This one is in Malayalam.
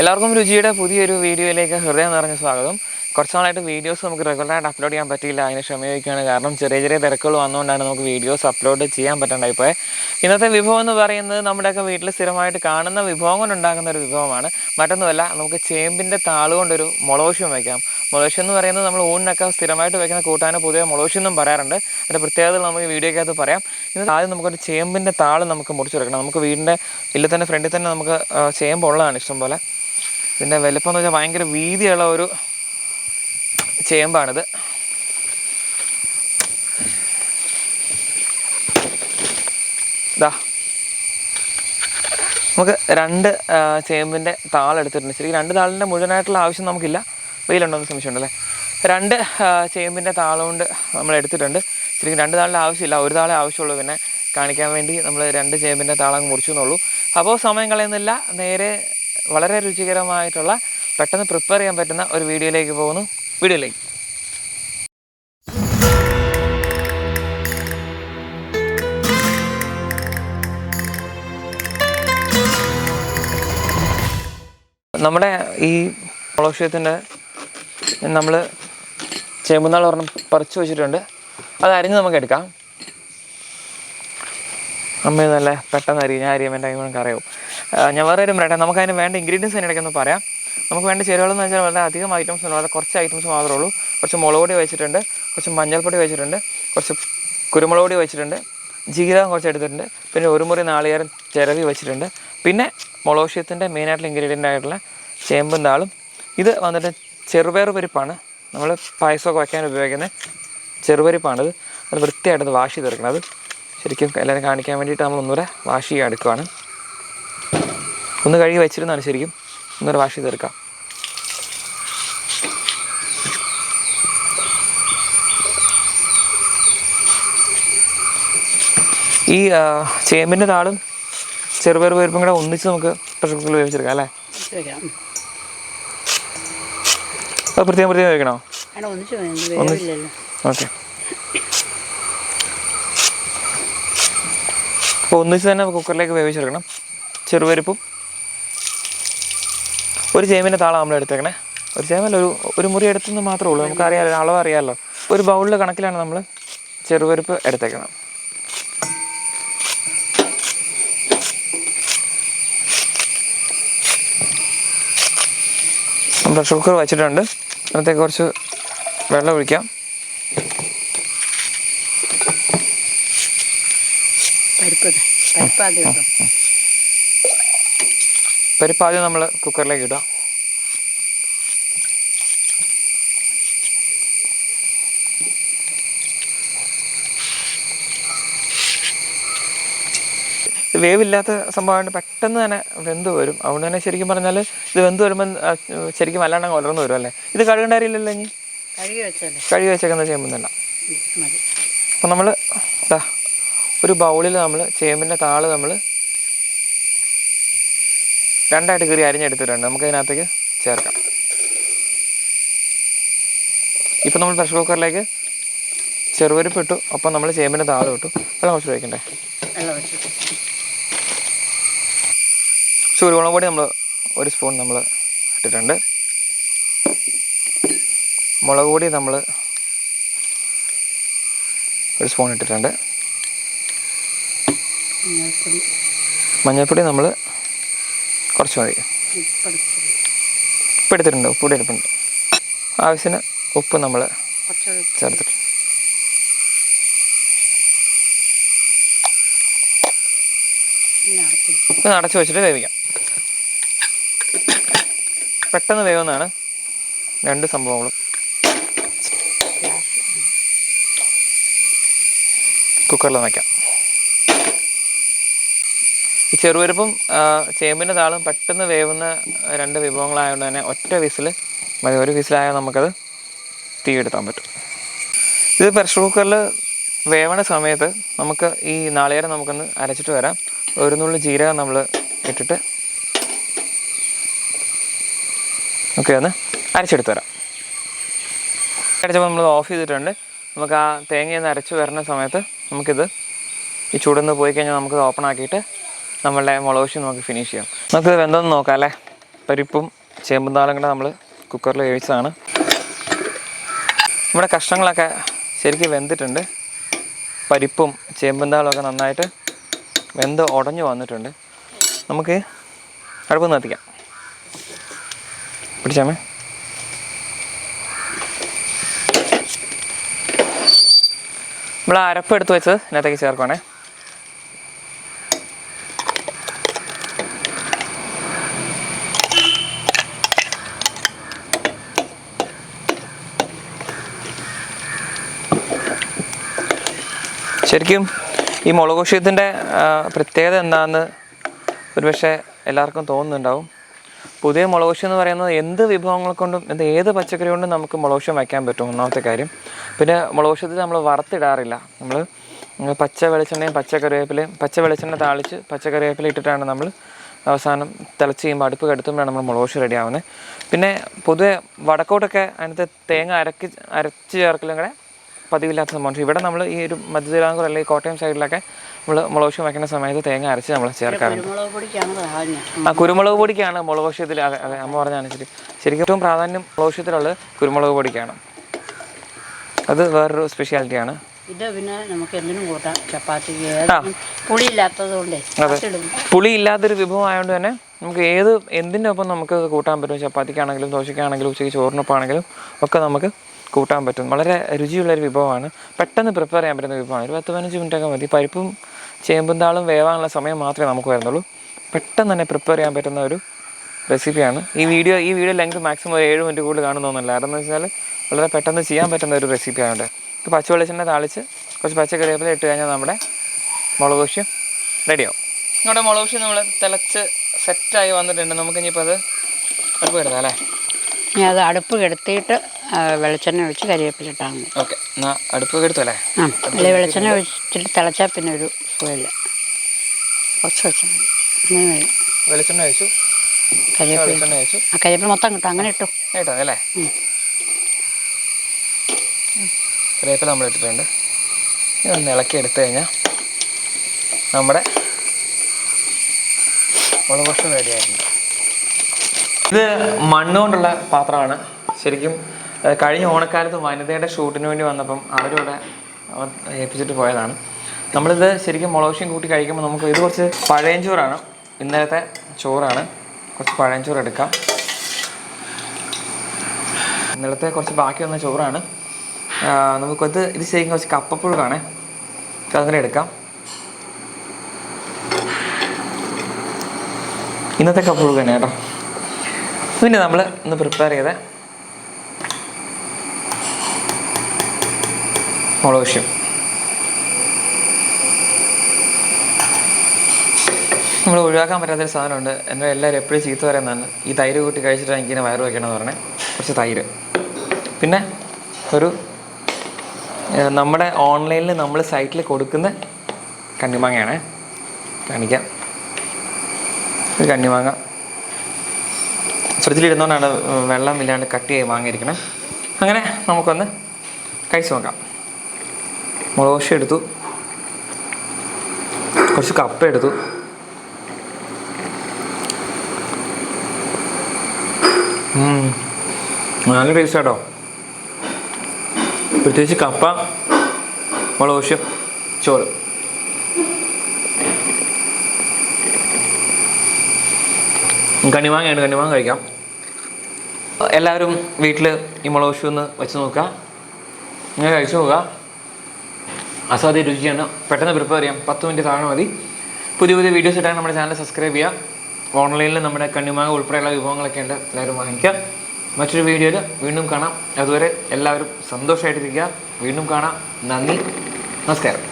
എല്ലാവർക്കും രുചിയുടെ പുതിയൊരു വീഡിയോയിലേക്ക് ഹൃദയം നിറഞ്ഞ സ്വാഗതം. കുറച്ച് നാളായിട്ട് വീഡിയോസ് നമുക്ക് റെഗുലറായിട്ട് അപ്ലോഡ് ചെയ്യാൻ പറ്റിയില്ല. അതിന് ക്ഷമയോഗിക്കുകയാണ് കാരണം ചെറിയ ചെറിയ തിരക്കുകൾ വന്നുകൊണ്ടാണ് നമുക്ക് വീഡിയോസ് അപ്ലോഡ് ചെയ്യാൻ പറ്റാണ്ടായിപ്പോയെ ഇന്നത്തെ വിഭവം എന്ന് പറയുന്നത് നമ്മുടെയൊക്കെ വീട്ടിൽ സ്ഥിരമായിട്ട് കാണുന്ന വിഭവം കൊണ്ടുണ്ടാകുന്ന ഒരു വിഭവമാണ്. മറ്റൊന്നുമല്ല നമുക്ക് ചേമ്പിന്റെ താൾ കൊണ്ടൊരു മുളകോശ്യം വയ്ക്കാം മുളകോശ്യം എന്ന് പറയുന്നത് നമ്മൾ ഊണിനൊക്കെ സ്ഥിരമായിട്ട് വയ്ക്കുന്ന കൂട്ടാന് പൊതുവെ മുളകോശ്യം എന്നും പറയാറുണ്ട്. അതിന്റെ പ്രത്യേകത നമുക്ക് വീഡിയോക്കകത്ത് പറയാം. ഇന്ന് ആദ്യം നമുക്കൊരു ചേമ്പിന്റെ താൾ നമുക്ക് മുറിച്ചെടുക്കണം. നമുക്ക് വീടിന്റെ ഇല്ല തന്നെ ഫ്രണ്ടിൽ തന്നെ നമുക്ക് ചേമ്പുള്ളതാണ് ഇഷ്ടംപോലെ ഇതിന്റെ വലുപ്പം എന്ന് വെച്ചാൽ ഭയങ്കര വീതിയുള്ള ഒരു ചേമ്പാണിത്. ഇതാ നമുക്ക് രണ്ട് ചേമ്പിന്റെ താളെടുത്തിട്ടുണ്ട് ശരിക്കും രണ്ട് താളിന്റെ മുഴുവനായിട്ടുള്ള ആവശ്യം നമുക്കില്ല. വെയിലുണ്ടോ എന്ന് സംശയമുണ്ടല്ലേ? രണ്ട് ചേമ്പിന്റെ താളുകൊണ്ട് നമ്മൾ എടുത്തിട്ടുണ്ട്. ശരിക്കും രണ്ട് താളിന്റെ ആവശ്യമില്ല. ഒരു താളെ ആവശ്യമുള്ളൂ. പിന്നെ കാണിക്കാൻ വേണ്ടി നമ്മൾ രണ്ട് ചേമ്പിന്റെ താളം മുറിച്ചു എന്നുള്ളൂ. അപ്പോൾ സമയം കളയുന്നില്ല. നേരെ വളരെ രുചികരമായിട്ടുള്ള പെട്ടെന്ന് പ്രിപ്പയർ ചെയ്യാൻ പറ്റുന്ന ഒരു വീഡിയോയിലേക്ക് പോകുന്നു. വീഡിയോയിലേക്ക്. നമ്മുടെ ഈ മുളക് നമ്മൾ ചേമ്പുന്നാൾ ഒരെണ്ണം പറിച്ചു വെച്ചിട്ടുണ്ട്. അത് അരിഞ്ഞ് നമുക്ക് എടുക്കാം. അമ്മ നല്ല പെട്ടെന്ന് അരി ഞാൻ നമുക്ക് അറിയാവും ഞാൻ വേറെ ഒരു പറയട്ടെ. നമുക്ക് അതിന് വേണ്ട ഇൻഗ്രീഡിയൻസ് തന്നെ ഇടയ്ക്കൊന്ന് പറയാം. നമുക്ക് വേണ്ട ചേരുവകളെന്ന് വെച്ചാൽ വളരെ അധികം ഐറ്റംസ് ഉണ്ട്. വളരെ കുറച്ച് ഐറ്റംസ് മാത്രമേ ഉള്ളൂ. കുറച്ച് മുളക് പൊടി വെച്ചിട്ടുണ്ട്. കുറച്ച് മഞ്ഞൾപ്പൊടി വെച്ചിട്ടുണ്ട്. കുറച്ച് കുരുമുളക് പൊടി വെച്ചിട്ടുണ്ട്. ജീരകം കുറച്ച് എടുത്തിട്ടുണ്ട്. പിന്നെ ഒരു മുറി നാളികേരം ചിരവി വെച്ചിട്ടുണ്ട്. പിന്നെ മുളകുശ്യത്തിന്റെ മെയിനായിട്ടുള്ള ഇൻഗ്രീഡിയന്റ് ആയിട്ടുള്ള ചേമ്പും താളും ഇത് വന്നിട്ട് ചെറുപയർ പരിപ്പാണ്. നമ്മൾ പായസമൊക്കെ വയ്ക്കാൻ ഉപയോഗിക്കുന്ന ചെറുപരിപ്പാണിത് അത് വൃത്തിയായിട്ടത് വാഷ് ചെയ്തെടുക്കണം. അത് ശരിക്കും എല്ലാവരും കാണിക്കാൻ വേണ്ടിയിട്ട് നമ്മൾ ഒന്നുകൂടെ വാഷ് ചെയ്യാൻ എടുക്കുകയാണ് ഒന്ന് കഴുകി വെച്ചിരുന്നാണ് ശരിക്കും ഒന്നൊരു വാഷ് ചെയ്തെടുക്കാം ഈ ചേമ്പിന്റെ താളും ചെറുപയർ പരിപ്പും കൂടെ ഒന്നിച്ച് നമുക്ക് പ്രഷർ കുക്കറിൽ വേവിച്ചെടുക്കാം അല്ലേ? അത് പ്രത്യേകം പ്രത്യേകം വേവില്ലല്ലോ. ഓക്കെ. അപ്പോൾ ഒന്നിച്ച് തന്നെ കുക്കറിലേക്ക് വേവിച്ചെടുക്കണം. ചെറുപരിപ്പും ഒരു ചേമ്പിന്റെ താളം നമ്മൾ എടുത്തേക്കണേ. ഒരു ചേമ്പല്ല ഒരു ഒരു മുറി എടുത്തെന്ന് മാത്രമേ ഉള്ളൂ. നമുക്ക് അറിയാമല്ലോ അളവ് അറിയാമല്ലോ ഒരു ബൗളിൽ കണക്കിലാണ് നമ്മൾ ചെറുപരിപ്പ് എടുത്തേക്കുന്നത് പ്രഷർ കുക്കർ വെച്ചിട്ടുണ്ട്. അതിനകത്തേക്ക് കുറച്ച് വെള്ളം ഒഴിക്കാം. പരിപ്പ് ഇതാ. പരിപ്പ് ആദ്യം ഇട്ടോ പരിപ്പ് ആദ്യം നമ്മൾ കുക്കറിലേക്ക് ഇടുക വേവില്ലാത്ത സംഭവമായിട്ട് പെട്ടെന്ന് തന്നെ വെന്ത് വരും. അതുകൊണ്ട് തന്നെ ശരിക്കും പറഞ്ഞാൽ ഇത് വെന്ത് വരുമ്പോൾ ശരിക്കും അല്ലാണ്ട് ഉലർന്നു വരും അല്ലേ? ഇത് കഴുകേണ്ട ഇനി? കഴുകി വെച്ചേക്കുന്ന ചേമ്പെന്നല്ല മതി. അപ്പം നമ്മൾ ഒരു ബൗളിൽ നമ്മൾ ചേമ്പിന്റെ താൾ നമ്മൾ രണ്ടായിട്ട് കീറി അരിഞ്ഞെടുത്തിട്ടുണ്ട്. നമുക്ക് അതിനകത്തേക്ക് ചേർക്കാം. ഇപ്പം നമ്മൾ പ്രഷർ കുക്കറിലേക്ക് ചെറുപരിപ്പ് ഇട്ടു ഒപ്പം നമ്മൾ ചേമ്പിന്റെ താളം ഇട്ടു. വെള്ളം കുറച്ച് വെച്ചിട്ട് കുരുമുളക് പൊടി നമ്മൾ ഒരു സ്പൂൺ നമ്മൾ ഇട്ടിട്ടുണ്ട്. മുളക് പൊടി നമ്മൾ ഒരു സ്പൂൺ ഇട്ടിട്ടുണ്ട്. മഞ്ഞൾപ്പൊടി. നമ്മൾ കുറച്ച് മതി ഉപ്പ് എടുത്തിട്ടുണ്ട്? കൂടി എടുപ്പുണ്ട്. ആവശ്യത്തിന് ഉപ്പ് നമ്മൾ ചേർത്തിട്ടുണ്ട്. ഇത് അടച്ചു വെച്ചിട്ട് വേവിക്കാം. പെട്ടെന്ന് വേവുന്നതാണ് രണ്ട് സംഭവങ്ങളും. കുക്കറിൽ വയ്ക്കാം. ഈ ചെറുപരിപ്പും ചേമ്പിന്റെ താളും പെട്ടെന്ന് വേവുന്ന രണ്ട് വിഭവങ്ങളായതുകൊണ്ട് തന്നെ ഒറ്റ വിസിൽ മതി. ഒരു വിസിലായാൽ നമുക്കത് തീ എടുത്താൻ പറ്റും. ഇത് പ്രഷർ കുക്കറിൽ വേവണ സമയത്ത് നമുക്ക് ഈ നാളികേരം നമുക്കൊന്ന് അരച്ചിട്ട് വരാം. ഒരു നുള്ളി ജീരകം നമ്മൾ ഇട്ടിട്ട് ഓക്കെ ഒന്ന് അരച്ചെടുത്ത് വരാം. അരച്ചപ്പോൾ നമ്മൾ ഓഫ് ചെയ്തിട്ടുണ്ട്. നമുക്ക് ആ തേങ്ങയൊന്ന് അരച്ച് വരുന്ന സമയത്ത് നമുക്കിത് ഈ ചൂടൊന്ന് പോയി കഴിഞ്ഞാൽ നമുക്കിത് ഓപ്പൺ ആക്കിയിട്ട് നമ്മളുടെ മുളകുശി നമുക്ക് ഫിനിഷ് ചെയ്യാം. നമുക്ക് വെന്തോന്ന് നോക്കാം അല്ലേ? പരിപ്പും ചേമ്പും താളും കൂടെ നമ്മൾ കുക്കറിൽ വേവിച്ചതാണ്. നമ്മുടെ കഷ്ണങ്ങളൊക്കെ ശരിക്കും വെന്തിട്ടുണ്ട്. പരിപ്പും ചേമ്പും താളും ഒക്കെ നന്നായിട്ട് വെന്ത് ഉടഞ്ഞു വന്നിട്ടുണ്ട്. നമുക്ക് അടുപ്പ് നിർത്തിക്കാം. പിടിച്ചാമേ നമ്മൾ അരപ്പ് എടുത്ത് വെച്ചത് ഇതിനകത്തേക്ക് ചേർക്കുവാണേ. ശരിക്കും ഈ മുളക് വിഷയത്തിന്റെ പ്രത്യേകത എന്താണെന്ന് ഒരുപക്ഷെ എല്ലാവർക്കും തോന്നുന്നുണ്ടാവും. പുതിയ മുളക് കൃഷി എന്ന് പറയുന്നത് എന്ത് വിഭവങ്ങൾ കൊണ്ടും എന്ത് ഏത് പച്ചക്കറി കൊണ്ടും നമുക്ക് മുളക് കൃഷി വയ്ക്കാൻ പറ്റും ഒന്നാമത്തെ കാര്യം. പിന്നെ മുളക് നമ്മൾ വറുത്തിടാറില്ല. നമ്മൾ പച്ച വെളിച്ചെണ്ണയും പച്ച കറിവേപ്പിലയും പച്ച വെളിച്ചെണ്ണ താളിച്ച് പച്ച കറിവേപ്പില ഇട്ടിട്ടാണ് നമ്മൾ അവസാനം തിളച്ച് കഴിയുമ്പോൾ അടുപ്പ് കെടുത്തുമ്പോഴാണ് നമ്മൾ മുളക് റെഡി പിന്നെ പൊതുവെ വടക്കോട്ടൊക്കെ അതിനകത്ത് തേങ്ങ അരക്കി അരച്ച് ചേർക്കലും കൂടെ പതിവില്ലാത്ത സംഭവം. ഇവിടെ നമ്മൾ ഈ ഒരു മധ്യതിരാങ്കൂർ അല്ലെങ്കിൽ കോട്ടയം സൈഡിലൊക്കെ നമ്മൾ മുളക് വിഷം വയ്ക്കുന്ന സമയത്ത് തേങ്ങ അരച്ച് നമ്മൾ ചേർക്കാറുണ്ട്. ആ കുരുമുളക് പൊടിക്കാണ് മുളക് അതെ അമ്മ പറഞ്ഞാണ് ശരി. ശരിക്കും ഏറ്റവും പ്രാധാന്യം മുളക് വിഷയത്തിലുള്ളത് കുരുമുളക് പൊടിക്കാണ്. അത് വേറൊരു സ്പെഷ്യാലിറ്റിയാണ് ഇത് പിന്നെ നമുക്ക് എന്തിനും കൂട്ടാം. ചപ്പാത്തിക്ക് പുളി പുളിയില്ലാത്തത് കൊണ്ടേ പുളി ഇല്ലാത്തൊരു വിഭവം ആയതുകൊണ്ട് തന്നെ നമുക്ക് ഏത് എന്തിന്റെ ഒപ്പം നമുക്ക് കൂട്ടാൻ പറ്റും? ചപ്പാത്തിക്കാണെങ്കിലും ദോശയ്ക്കാണെങ്കിലും ഉച്ചയ്ക്ക് ചോറിനൊപ്പമാണെങ്കിലും ഒക്കെ നമുക്ക് കൂട്ടാൻ പറ്റും. വളരെ രുചിയുള്ളൊരു വിഭവമാണ്. പെട്ടെന്ന് പ്രിപ്പയർ ചെയ്യാൻ പറ്റുന്ന വിഭവമാണ്. ഒരു പത്ത് പതിനഞ്ച് മിനിറ്റൊക്കെ മതി. പരിപ്പും ചേമ്പും താളും വേവാനുള്ള സമയം മാത്രമേ നമുക്ക് വരുന്നുള്ളൂ. പെട്ടെന്ന് തന്നെ പ്രിപ്പയർ ചെയ്യാൻ പറ്റുന്ന ഒരു റെസിപ്പിയാണ് ഈ വീഡിയോ ഈ വീഡിയോ ലെങ്ത് മാക്സിമം ഒരു ഏഴ് മിനിറ്റ് കൂടുതൽ കാണുന്നൊന്നുമില്ല കാരണം എന്ന് വെച്ചാൽ വളരെ പെട്ടെന്ന് ചെയ്യാൻ പറ്റുന്ന ഒരു റെസിപ്പിയാണ് ഇപ്പോൾ പച്ച വെളിച്ചെണ്ണ താളിച്ച് കുറച്ച് പച്ചക്കറിവേപ്പില ഇട്ട് കഴിഞ്ഞാൽ നമ്മുടെ മുളക് ദോശ റെഡിയാവും നമ്മുടെ മുളക് ദോശ നമ്മൾ തിളച്ച് സെറ്റായി വന്നിട്ടുണ്ട്. നമുക്ക് ഇനിയിപ്പോൾ അത് അടുപ്പ് കിടത്താം അല്ലേ? ഞാൻ അത് അടുപ്പ് കെടുത്തിയിട്ട് വെളിച്ചെണ്ണ ഒഴിച്ച് കരിവേപ്പിലിട്ടാൽ മതി ഓക്കെ എന്നാൽ അടുപ്പ് എടുത്തല്ലേ ആ അല്ലെ വെളിച്ചെണ്ണ ഒഴിച്ചിട്ട് തിളച്ചാൽ പിന്നെ ഒരു സുഖമില്ല. കുറച്ച് വെച്ചാൽ മതി അങ്ങനെ മതി വെളിച്ചെണ്ണ വെച്ചു കരിവേപ്പില. വെളിച്ചെണ്ണ വെച്ചു ആ കരിവേപ്പില മൊത്തം കിട്ടും അങ്ങനെ ഇട്ടു. കേട്ടോ അല്ലേ? ഉം. കറിവേപ്പില നമ്മൾ ഇട്ടിട്ടുണ്ട്. ഒന്ന് ഇളക്കി എടുത്തു കഴിഞ്ഞാൽ നമ്മുടെ മുളക് ഭക്ഷണം റെഡി ആയിട്ടുണ്ട്. ഇത് മണ്ണുകൊണ്ടുള്ള പാത്രമാണ്. ശരിക്കും കഴിഞ്ഞ ഓണക്കാലത്ത് വനിതയുടെ ഷൂട്ടിന് വേണ്ടി വന്നപ്പം അവരിവിടെ ഏൽപ്പിച്ചിട്ട് പോയതാണ്. നമ്മളിത് ശരിക്കും മുളകുശയും കൂട്ടി കഴിക്കുമ്പോൾ നമുക്ക് ഇത് കുറച്ച് പഴയഞ്ചോറാണ്. ഇന്നലത്തെ ചോറാണ്. കുറച്ച് പഴയഞ്ചോറ് എടുക്കാം. ഇന്നലത്തെ കുറച്ച് ബാക്കി വന്ന ചോറാണ്. നമുക്കത് ഇത് ശരിക്കും കുറച്ച് കപ്പപ്പുഴുക്കാണ്. അങ്ങനെ എടുക്കാം. ഇന്നത്തെ കപ്പപ്പുഴുക്ക് തന്നെ കേട്ടോ പിന്നെ നമ്മൾ ഇന്ന് പ്രിപ്പയർ ചെയ്ത മുളക് നമ്മൾ ഒഴിവാക്കാൻ പറ്റാത്തൊരു സാധനമുണ്ട്. എന്നെ എല്ലാവരും എപ്പോഴും ചീത്ത പറയുന്നതാണ്. ഈ തൈര് കൂട്ടി കഴിച്ചിട്ട് എനിക്കിങ്ങനെ വയറ് വയ്ക്കണമെന്ന് പറഞ്ഞേ. കുറച്ച് തൈര്. പിന്നെ ഒരു നമ്മുടെ ഓൺലൈനിൽ നമ്മൾ സൈറ്റിൽ കൊടുക്കുന്ന കണ്ണിമാങ്ങയാണ്. കാണിക്കാം. ഒരു കണ്ണിമാങ്ങ. ഫ്രിഡ്ജിലിരുന്നുകൊണ്ടാണ് വെള്ളം ഇല്ലാണ്ട് കട്ട് ചെയ്ത് വാങ്ങിയിരിക്കണം. അങ്ങനെ നമുക്കൊന്ന് കഴിച്ചു നോക്കാം. മുളക് ദോശ എടുത്തു. കുറച്ച് കപ്പ എടുത്തു. നല്ല ടേസ്റ്റ് കേട്ടോ പ്രത്യേകിച്ച് കപ്പ മുളക് ദോശ ചോറ്. കണിമാങ്ങയാണ് കണിമാങ്ങ കഴിക്കാം. എല്ലാവരും വീട്ടിൽ ഈ മുളക് ദോശ ഒന്ന് വെച്ച് നോക്കുക. ഇങ്ങനെ കഴിച്ചു നോക്കുക. അസാധ്യ രുചിയാണ്. പെട്ടെന്ന് പ്രിപ്പയർ ചെയ്യാം. പത്ത് മിനിറ്റ് താഴെ മതി. പുതിയ പുതിയ വീഡിയോസ് ഇട്ടാൽ നമ്മുടെ ചാനൽ സബ്സ്ക്രൈബ് ചെയ്യുക ഓൺലൈനിൽ നമ്മുടെ കണ്ണിമാങ്ങ ഉൾപ്പെടെയുള്ള വിഭവങ്ങളൊക്കെ ഉണ്ട്. എല്ലാവരും വാങ്ങിക്കുക മറ്റൊരു വീഡിയോയിൽ വീണ്ടും കാണാം. അതുവരെ എല്ലാവരും സന്തോഷമായിട്ടിരിക്കുക. വീണ്ടും കാണാം. നന്ദി. നമസ്കാരം.